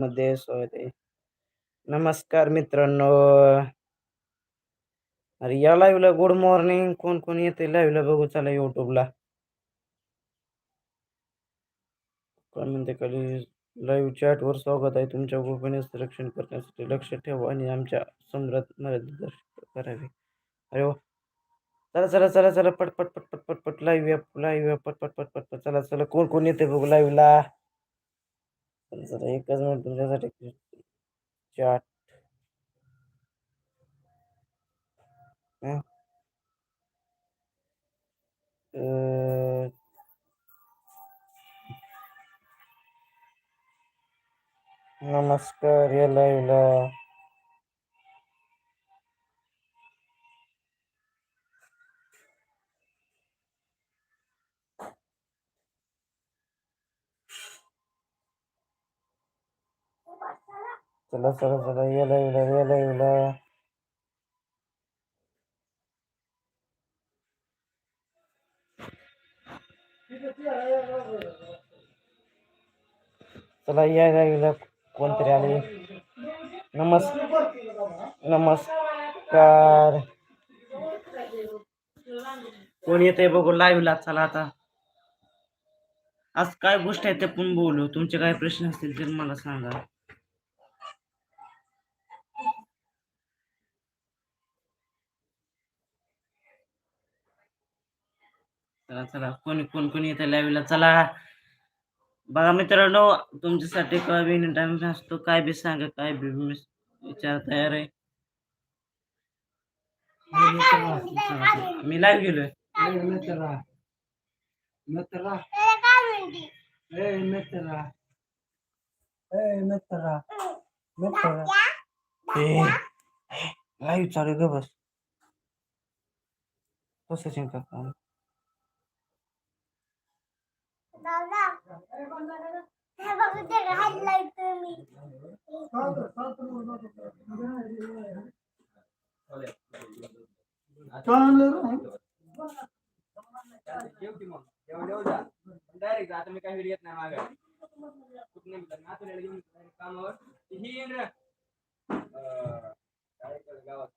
मध्ये स्वागत नमस्कार मित्रांनो. अरे या लाईव्हला गुड मॉर्निंग कोण कोण येते लाईव्हला बघू? चला युट्यूबला काय म्हणते खाली लाईव्ह चॅटवर स्वागत आहे तुमच्या गोपनीय संरक्षण करण्यासाठी. लक्ष ठेवा आणि आमच्या सम्राट मार्गदर्शन करावे. अरे वा. चला चला चला चला पटपट पट पट पट पट लाईव्ह लाईव्ह पट पट पट पट पट चला चला कोण कोण येते बघू लाईव्हला चला एकच मिनिट तुमच्यासाठी चाट नमस्कार या लाईव्हला चला चला चला या येला या येला. चला यायला लाईव्हला कोणतरी आले? नमस् नमस्कार. कोण येते बघू लाईव्हला चला आता. आज काय गोष्ट आहे ते पण बोलू. तुमचे काय प्रश्न असतील तर मला सांगा. चला चला कोणी कोण कोणी येते लाईव्हला चला बघा मित्रांनो तुमच्यासाठी काय बी टाइम असतो काय बी सांगा काय बी विचार तयार आहे मी लाईव्ह गेलोय ए ए लाईव्ह चालू ग बस कसं चिंता डायरेक्ट आता मी काही येत नाही मागे कुठं नाही घेऊन कामावर ही गावात